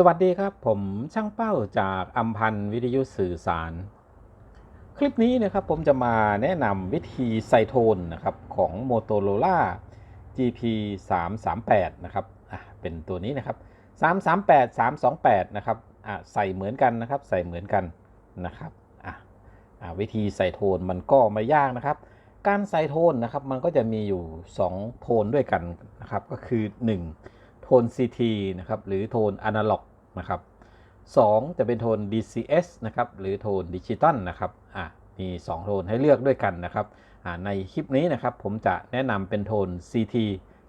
สวัสดีครับ ผมช่างเป้าจากอัมพันธ์วิทยุสื่อสาร คลิปนี้นะครับผมจะมาแนะนำวิธีไซโทนนะครับของ Motorola GP 3 3 8นะครับอะเป็นตัวนี้นะครับ 338 328นะครับอะใส่เหมือนกันนะครับ ใส่เหมือนกันนะครับอะอะวิธีใส่โทนมันก็ไม่ยากนะครับ การใส่โทนนะครับมันก็จะมีอยู่ 2 โทนด้วยกันนะครับก็คือ 1 โทน CT นะครับหรือโทนอนาล็อก นะครับ 2 จะเป็นโทน DCS นะครับหรือโทนดิจิตอลนะครับอะมี 2 โทนให้เลือกด้วยกันนะครับอะในคลิปนี้นะครับผมจะแนะนำเป็นโทน CT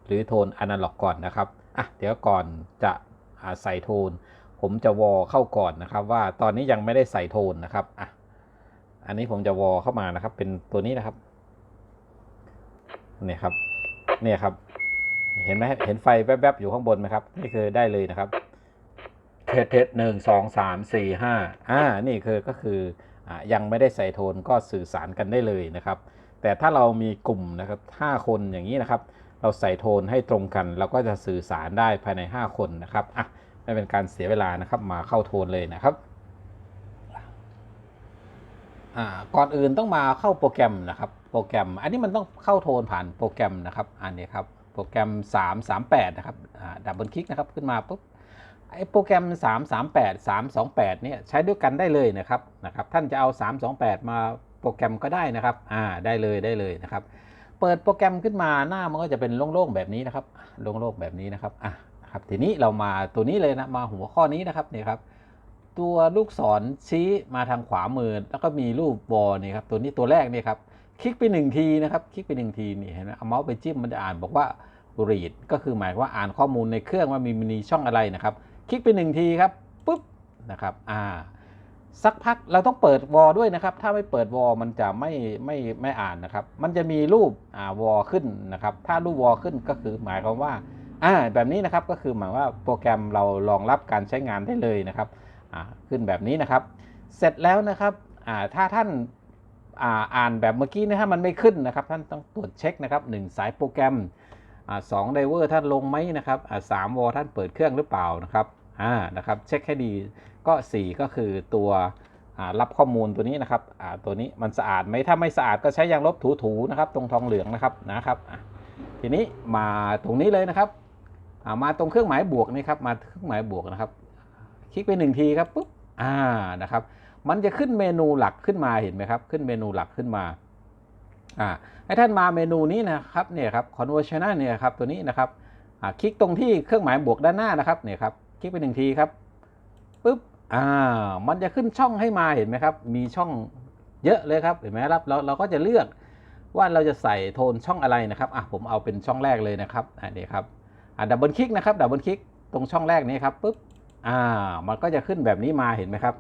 หรือโทนอนาล็อกก่อนนะครับอะเดี๋ยวก่อนจะอะใส่โทน ผมจะวอเข้าก่อนนะครับ ว่าตอนนี้ยังไม่ได้ใส่โทนนะครับอะอันนี้ผมจะวอเข้ามานะครับ เป็นตัวนี้นะครับเนี่ยครับเนี่ยครับ เห็นไหมเห็นไฟแวบๆอยู่ข้างบนไหมครับ นี่คือได้เลยนะครับ เทสเทสหนึ่งสองสามสี่ห้าอ่านี่คือก็คืออยังไม่ได้ใส่โทนก็สื่อสารกันได้เลยนะครับ แต่ถ้าเรามีกลุ่มนะครับห้าคนอย่างนี้นะครับ เราใส่โทนให้ตรงกัน เราก็จะสื่อสารได้ภายใน 5 คนนะครับอะไม่เป็นการเสียเวลานะครับมาเข้าโทนเลยนะครับอ่าก่อนอื่นต้องมาเข้าโปรแกรมนะครับโปรแกรม อันนี้มันต้องเข้าโทนผ่านโปรแกรมนะครับอันนี้ครับโปรแกรม 338 นะครับอ่าดับเบิลคลิกนะครับขึ้นมาปุ๊บ ไอ้โปรแกรม 338 328เนี่ยใช้ด้วยกันได้เลยนะครับนะครับ ท่านจะเอา 328 มาโปรแกรมก็ได้นะครับ อ่า ได้เลยได้เลยนะครับ เปิดโปรแกรมขึ้นมาหน้ามันก็จะเป็นโล่งๆแบบนี้นะครับ โล่งๆแบบนี้นะครับ อะครับ ทีนี้เรามาตัวนี้เลยนะ มาหัวข้อนี้นะครับนี่ครับ ตัวลูกศรชี้มาทางขวามือ แล้วก็มีรูปวอลนี่ครับ ตัวนี้ตัวแรกนี่ครับ คลิกไปหนึ่งทีนะครับ คลิกไปหนึ่งทีนี่เห็นไหมเอาเมาส์ไปจิ้มมันจะอ่านบอกว่า read ก็คือหมายว่าอ่านข้อมูลในเครื่องว่ามีมีช่องอะไรนะครับ คลิกไปหนึ่งทีครับปุ๊บนะครับอ่าสักพักเราต้องเปิดวอลด้วยนะครับ ถ้าไม่เปิดวอลมันจะไม่ไม่ไม่อ่านนะครับ มันจะมีรูปอ่าวอลขึ้นนะครับ ถ้ารูปวอลขึ้นก็คือหมายความว่าอ่าแบบนี้นะครับก็คือหมายว่าโปรแกรมเรารองรับการใช้งานได้เลยนะครับอ่าขึ้นแบบนี้นะครับ เสร็จแล้วนะครับอ่าถ้าท่านอ่าอ่านแบบเมื่อกี้นะฮะมันไม่ขึ้นนะครับ ท่านต้องตรวจเช็คนะครับหนึ่งสายโปรแกรมอ่าสองไดเวอร์ท่านลงไหมนะครับอ่าสามวอลท่านเปิดเครื่องหรือเปล่านะครับ อ่านะครับเช็คให้ดีก็ 4 ก็คือตัวรับข้อมูลตัวนี้นะครับตัวนี้มันสะอาดไหมถ้าไม่สะอาดก็ใช้ยางลบถูๆนะครับตรงทองเหลืองนะครับนะครับทีนี้มาตรงนี้เลยนะครับมาตรงเครื่องหมายบวกนี่ครับมาเครื่องหมายบวกนะครับ คลิกไปหนึ่งทีครับปุ๊บอ่านะครับ มันจะขึ้นเมนูหลักขึ้นมาเห็นไหมครับ ขึ้นเมนูหลักขึ้นมาอ่าให้ท่านมาเมนูนี้นะครับเนี่ยครับ conversion เนี่ยครับตัวนี้นะครับคลิกตรงที่เครื่องหมายบวกด้านหน้านะครับเนี่ยครับ คลิกไปหนึ่งทีครับปุ๊บอ่ามันจะขึ้นช่องให้มาเห็นไหมครับ มีช่องเยอะเลยครับเห็นไหมครับเราเราก็จะเลือกว่าเราจะใส่โทนช่องอะไรนะครับอะผมเอาเป็นช่องแรกเลยนะครับอ่านี่ครับอ่าดับเบิลคลิกนะครับดับเบิลคลิกตรงช่องแรกนี้ครับปุ๊บอ่ามันก็จะขึ้นแบบนี้มาเห็นไหมครับ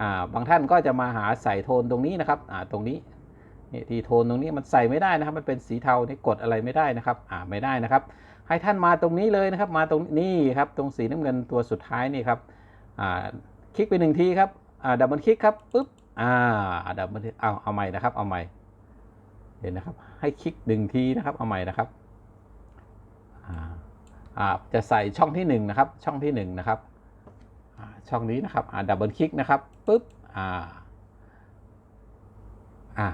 อ่าบางท่านก็จะมาหาใส่โทนตรงนี้นะครับอ่าตรงนี้นี่ที่โทนตรงนี้มันใส่ไม่ได้นะครับ มันเป็นสีเทานี่กดอะไรไม่ได้นะครับอ่าไม่ได้นะครับ ให้ท่านมาตรงนี้เลยนะครับ มาตรงนี้ครับ ตรงสีน้ำเงินตัวสุดท้ายนี่ครับคลิกไปหนึ่งทีครับดับเบิลคลิกครับปุ๊บอ่าดับเบิลเอาเอาใหม่นะครับ เอาใหม่เห็นนะครับ ให้คลิกหนึ่งทีนะครับ เอาใหม่นะครับอ่าจะใส่ช่องที่หนึ่งนะครับ ช่องที่หนึ่งนะครับช่องนี้นะครับดับเบิลคลิกนะครับปุ๊บอ่าอ่า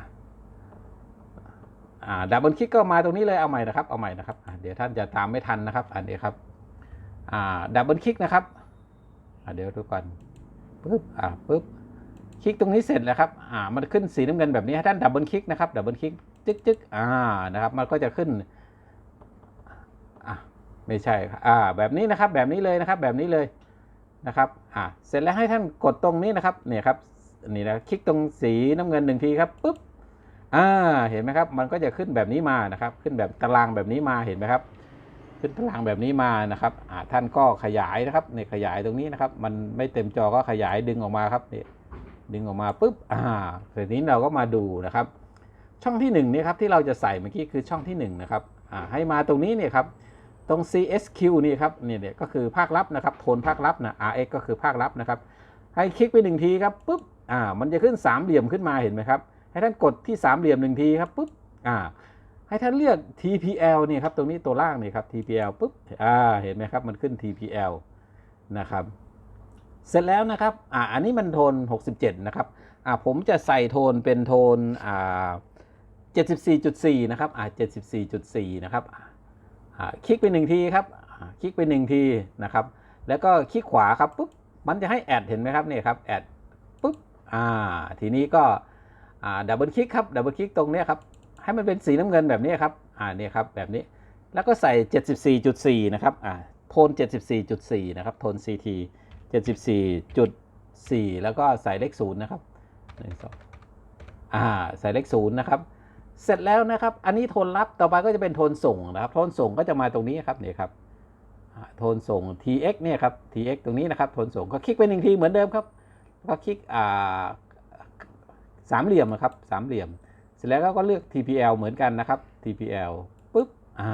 ดับเบิลคลิกก็มาตรงนี้เลยเอาใหม่นะครับเอาใหม่นะครับเดี๋ยวท่านจะตามไม่ทันนะครับ อันนี้ครับดับเบิลคลิกนะครับเดี๋ยวดูก่อนปุ๊บอ่าปุ๊บคลิกตรงนี้เสร็จแล้วครับอ่ามันขึ้นสีน้ำเงินแบบนี้ให้ท่านดับเบิลคลิกนะครับดับเบิลคลิกจึ๊กจึ๊กอ่านะครับมันก็จะขึ้นอ่าไม่ใช่อ่าแบบนี้นะครับแบบนี้เลยนะครับแบบนี้เลยนะครับอ่าเสร็จแล้วให้ท่านกดตรงนี้นะครับเนี่ยครับนี่นะคลิกตรงสีน้ำเงินหนึ่งทีครับปุ๊บ อ่าเห็นไหมครับ มันก็จะขึ้นแบบนี้มานะครับ ขึ้นแบบตารางแบบนี้มาเห็นไหมครับ ขึ้นตารางแบบนี้มานะครับอ่าท่านก็ขยายนะครับเนี่ยขยายตรงนี้นะครับ มันไม่เต็มจอก็ขยายดึงออกมาครับนี่ดึงออกมาปุ๊บอ่าทีนี้เราก็มาดูนะครับ ช่องที่หนึ่งนี่ครับที่เราจะใส่เมื่อกี้คือช่องที่หนึ่งนะครับอ่าให้มาตรงนี้เนี่ยครับตรง CSQ นี่ครับเนี่ยเนี่ยก็คือภาคลับนะครับโทนภาคลับนะ RX ก็คือภาคลับนะครับ ให้คลิกไปหนึ่งทีครับปุ๊บอ่ามันจะขึ้นสามเหลี่ยมขึ้นมาเห็นไหมครับ ให้ท่านกดที่สามเหลี่ยมหนึ่งทีครับปุ๊บอ่าให้ท่านเลือก TPL เนี่ยครับตรงนี้ตัวล่างเนี่ยครับ TPL ปุ๊บอ่าเห็นไหมครับมันขึ้น TPL นะครับเสร็จแล้วนะครับอ่าอันนี้มันโทน 67 นะครับอ่าผมจะใส่โทนเป็นโทนอ่า74.4 นะครับอ่า74.4 นะครับอ่าคลิกไปหนึ่งทีครับอ่าคลิกไปหนึ่งทีนะครับ แล้วก็คลิกขวาครับปุ๊บมันจะให้แอดเห็นไหมครับเนี่ยครับแอดปุ๊บอ่าทีนี้ก็ ดับเบิลคลิกครับดับเบิลคลิกตรงนี้ครับ ให้มันเป็นสีน้ำเงินแบบนี้ครับอ่าเนี่ยครับแบบนี้แล้วก็ใส่ 74.4 นะครับอ่าโทน 74.4 นะครับโทน CT 74.4 แล้วก็ใส่เลขศูนย์นะครับหนึ่งสองอ่าใส่เลขศูนย์นะครับ เสร็จแล้วนะครับ อันนี้โทนรับต่อไปก็จะเป็นโทนส่งนะครับ โทนส่งก็จะมาตรงนี้ครับเนี่ยครับอ่าโทนส่ง tx เนี่ยครับ tx ตรงนี้นะครับ โทนส่งก็คลิกไปหนึ่งทีเหมือนเดิมครับแล้วก็คลิกอ่า สามเหลี่ยมนะครับสามเหลี่ยม เสร็จแล้วก็เลือก tpl เหมือนกันนะครับ tpl ปุ๊บอ่า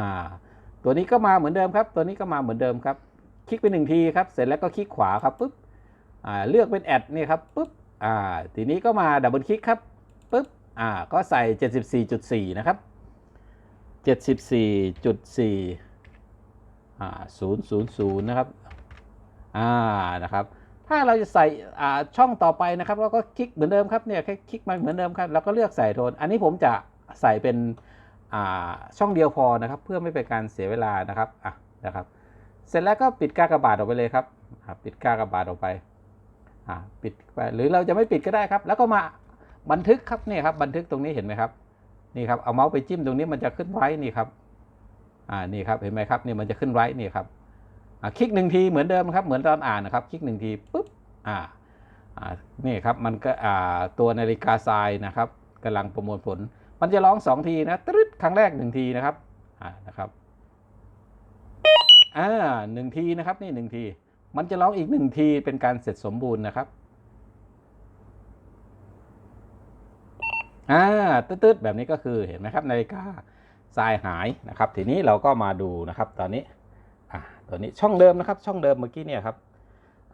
ตัวนี้ก็มาเหมือนเดิมครับ ตัวนี้ก็มาเหมือนเดิมครับ คลิกไปหนึ่งทีครับ เสร็จแล้วก็คลิกขวาครับปุ๊บอ่าเลือกเป็นแอดนี่ครับปุ๊บอ่าทีนี้ก็มาดับเบิลคลิกครับปุ๊บอ่าก็ใส่ 74.4 นะครับ 74.4อ่า000 นะครับอ่านะครับ ถ้าเราจะใส่ช่องต่อไปนะครับเราก็คลิกเหมือนเดิมครับเนี่ยแค่คลิกมาเหมือนเดิมครับแล้วก็เลือกใส่โทน อันนี้ผมจะใส่เป็นช่องเดียวพอนะครับ เพื่อไม่เป็นการเสียเวลานะครับอะนะครับ เสร็จแล้วก็ปิดกากบาทออกไปเลยครับปิดกากบาทออกไปปิดไปหรือเราจะไม่ปิดก็ได้ครับ แล้วก็มาบันทึกครับเนี่ยครับบันทึกตรงนี้เห็นไหมครับนี่ครับเอาเมาส์ไปจิ้มตรงนี้มันจะขึ้นไว้นี่ครับอ่านี่ครับเห็นไหมครับนี่มันจะขึ้นไว้นี่ครับ คลิกหนึ่งทีเหมือนเดิมครับเหมือนตอนอ่านนะครับคลิกหนึ่งทีปุ๊บอ่าอ่านี่ครับมันก็อ่าตัวนาฬิกาทรายนะครับกำลังประมวลผล มันจะร้องสองทีนะตรึดครั้งแรกหนึ่งทีนะครับอ่านะครับอ่าหนึ่งทีนะครับนี่หนึ่งทีมันจะร้องอีกหนึ่งทีเป็นการเสร็จสมบูรณ์นะครับอ่าตืดๆแบบนี้ก็คือเห็นไหมครับนาฬิกาทรายหายนะครับ ทีนี้เราก็มาดูนะครับ ตอนนี้ ตัวนี้ช่องเดิมนะครับ ช่องเดิมเมื่อกี้เนี่ยครับ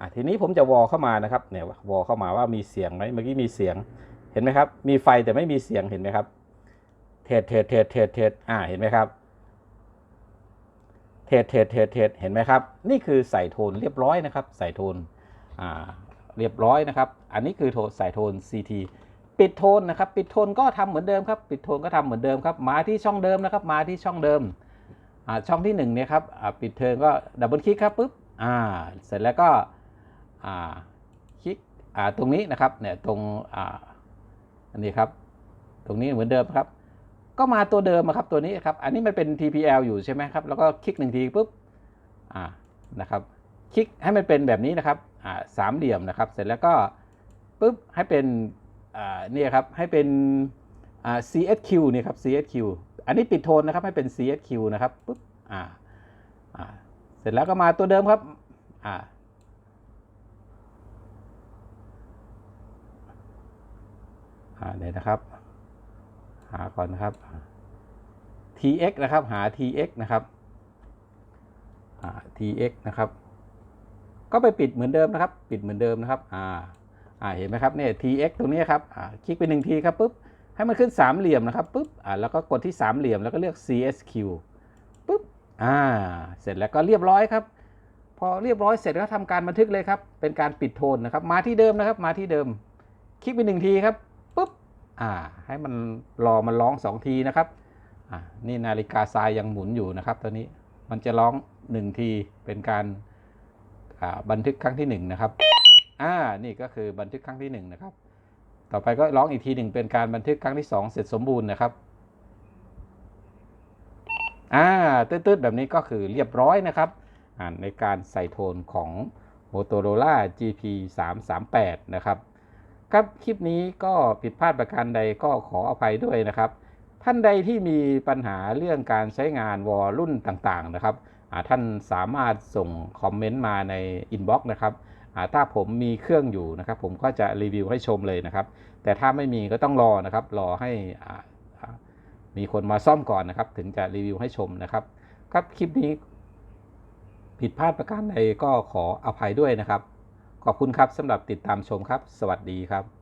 อ่าทีนี้ผมจะวอลเข้ามานะครับเนี่ยวอลเข้ามาว่ามีเสียงไหมเมื่อกี้มีเสียงเห็นไหมครับ มีไฟแต่ไม่มีเสียงเห็นไหมครับเทสเทสเทสเทสเทสอ่าเห็นไหมครับเทสเทสเทสเทสเห็นไหมครับ นี่คือใส่โทนเรียบร้อยนะครับ ใส่โทนอ่าเรียบร้อยนะครับ อันนี้คือโทนใส่โทน CT ปิดโทนนะครับ ปิดโทนก็ทำเหมือนเดิมครับ ปิดโทนก็ทำเหมือนเดิมครับ มาที่ช่องเดิมนะครับ มาที่ช่องเดิม ช่องที่1เนี่ยครับปิดเทอมก็ดับเบิลคลิกครับปุ๊บอ่าเสร็จแล้วก็คลิกตรงนี้นะครับเนี่ยตรงอันนี้ครับ ตรงนี้เหมือนเดิมครับ ก็มาตัวเดิมครับตัวนี้ครับ อันนี้มันเป็น TPL อยู่ใช่ไหมครับ แล้วก็คลิกหนึ่งทีปุ๊บอ่านะครับ คลิกให้มันเป็นแบบนี้นะครับอ่าสามเหลี่ยมนะครับ เสร็จแล้วก็ปุ๊บให้เป็นอ่านี่ครับให้เป็นอ่า CSQ เนี่ยครับ CSQ อันนี้ปิดโทนนะครับให้เป็น CSQ นะครับปุ๊บอ่าอ่าเสร็จแล้วก็มาตัวเดิมครับอ่าอ่าเดี๋ยวนะครับ หาก่อนนะครับ tx นะครับหา tx นะครับอ่า tx นะครับก็ไปปิดเหมือนเดิมนะครับ ปิดเหมือนเดิมนะครับ อ่า อ่า เห็นไหมครับเนี่ย tx ตรงนี้ครับ อ่า คลิกไปหนึ่งทีครับปุ๊บ ให้มันขึ้นสามเหลี่ยมนะครับปุ๊บอ่าแล้วก็กดที่สามเหลี่ยมแล้วก็เลือก CSQ ปุ๊บอ่าเสร็จแล้วก็เรียบร้อยครับ พอเรียบร้อยเสร็จก็ทำการบันทึกเลยครับ เป็นการปิดโทนนะครับ มาที่เดิมนะครับ มาที่เดิม คลิกไปหนึ่งทีครับปุ๊บอ่าให้มันรอมันร้องสองทีนะครับอ่านี่นาฬิกาทรายยังหมุนอยู่นะครับตอนนี้มันจะร้องหนึ่งทีเป็นการอ่าบันทึกครั้งที่หนึ่งนะครับอ่านี่ก็คือบันทึกครั้งที่หนึ่งนะครับ ต่อไปก็ร้องอีกทีหนึ่งเป็นการบันทึกครั้งที่ 2 เสร็จสมบูรณ์นะครับอ่าตืดๆแบบนี้ก็คือเรียบร้อยนะครับในการใส่โทนของ Motorola GP 3 3 8นะครับครับคลิปนี้ก็ผิดพลาดประการใดก็ขออภัยด้วยนะครับ ท่านใดที่มีปัญหาเรื่องการใช้งานวอลรุ่นต่างๆนะครับท่านสามารถส่งคอมเมนต์มาในอินบ็อกซ์นะครับ ถ้าผมมีเครื่องอยู่นะครับ ผมก็จะรีวิวให้ชมเลยนะครับ แต่ถ้าไม่มีก็ต้องรอนะครับ รอให้มีคนมาซ่อมก่อนนะครับ ถึงจะรีวิวให้ชมนะครับ ครับคลิปนี้ ผิดพลาดประการใดก็ขออภัยด้วยนะครับ ขอบคุณครับสำหรับติดตามชมครับ สวัสดีครับ